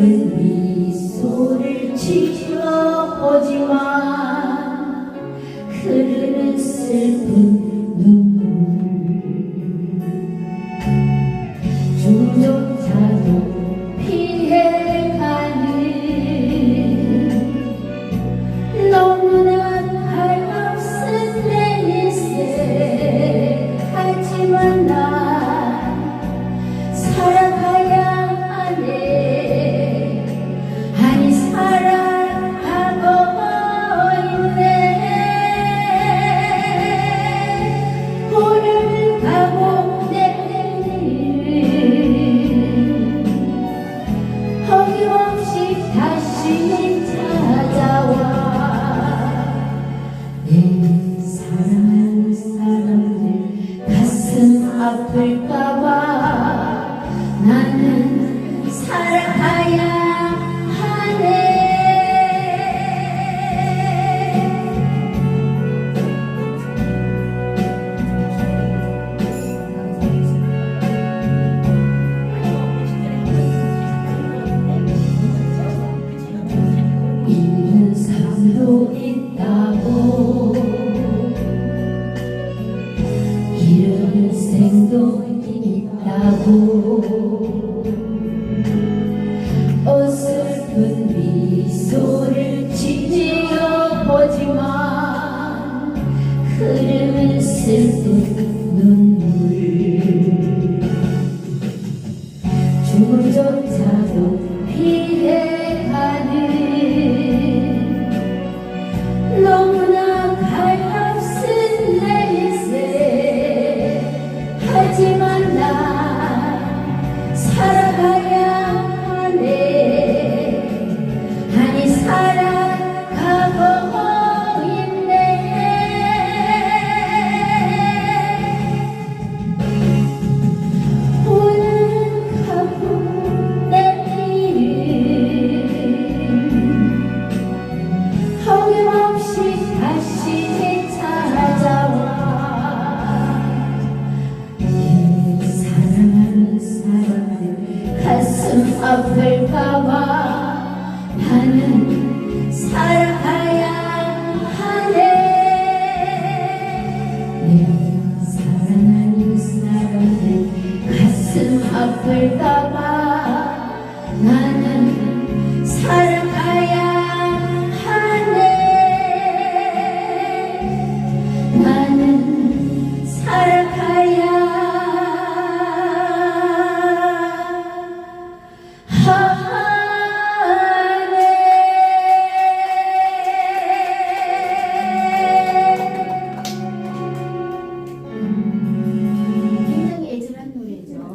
어설픈 미소를 지켜보지만 흐르는 슬픈 눈물. 중조 어김없이 다시 찾아와. 내 사랑하는 사람들 가슴 아플까봐 나는 살아가야 잃은 삶도 있다고. 잃은 생도 있다고. 어설픈 미소를 지어보지만 흐르는 슬픈 아플까봐. 나는 살아가야 하네. 내 사랑하는 사람들 가슴 아플까봐 나는 살아가야